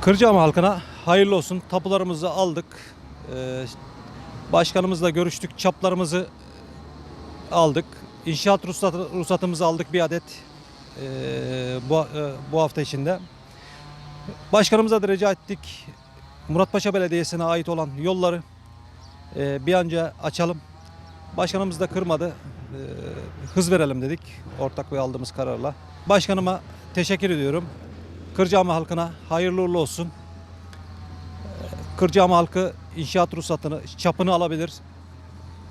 Kırcaama halkına hayırlı olsun. Tapularımızı aldık. Ee, başkanımızla görüştük. Çaplarımızı aldık. İnşaat ruhsatı, ruhsatımızı aldık bir adet ee, bu, e, bu hafta içinde. Başkanımıza da rica ettik. Muratpaşa Belediyesi'ne ait olan yolları e, bir anca açalım. Başkanımız da kırmadı. E, hız verelim dedik ortak ve aldığımız kararla. Başkanıma teşekkür ediyorum. Kırcaama halkına hayırlı uğurlu olsun. Kırcaama halkı inşaat ruhsatını, çapını alabilir.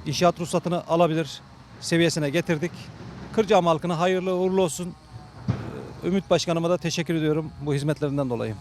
İnşaat ruhsatını alabilir seviyesine getirdik. Kırcaama halkına hayırlı uğurlu olsun. Ümit Başkanıma da teşekkür ediyorum bu hizmetlerinden dolayı.